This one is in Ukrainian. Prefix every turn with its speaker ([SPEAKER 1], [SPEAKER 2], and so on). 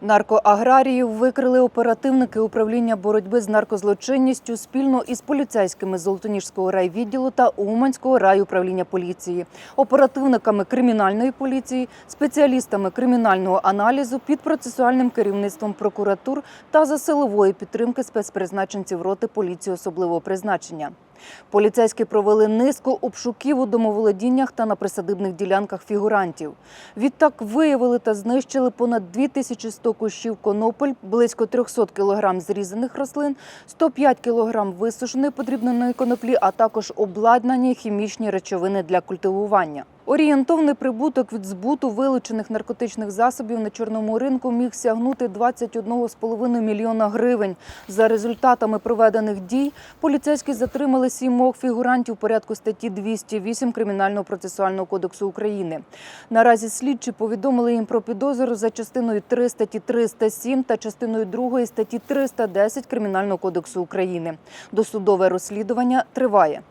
[SPEAKER 1] Наркоаграріїв викрили оперативники управління боротьби з наркозлочинністю спільно із поліцейськими Золотоніжського райвідділу та Уманського райуправління поліції, оперативниками кримінальної поліції, спеціалістами кримінального аналізу під процесуальним керівництвом прокуратур та за силової підтримки спецпризначенців роти поліції особливого призначення. Поліцейські провели низку обшуків у домоволодіннях та на присадибних ділянках фігурантів. Відтак виявили та знищили понад 2100 кущів конопель, близько 300 кг зрізаних рослин, 105 кг висушеної подрібненої коноплі, а також обладнані хімічні речовини для культивування. Орієнтовний прибуток від збуту вилучених наркотичних засобів на чорному ринку міг сягнути 21,5 мільйона гривень. За результатами проведених дій поліцейські затримали сімох фігурантів порядку статті 208 Кримінального процесуального кодексу України. Наразі слідчі повідомили їм про підозру за частиною 3 статті 307 та частиною 2 статті 310 Кримінального кодексу України. Досудове розслідування триває.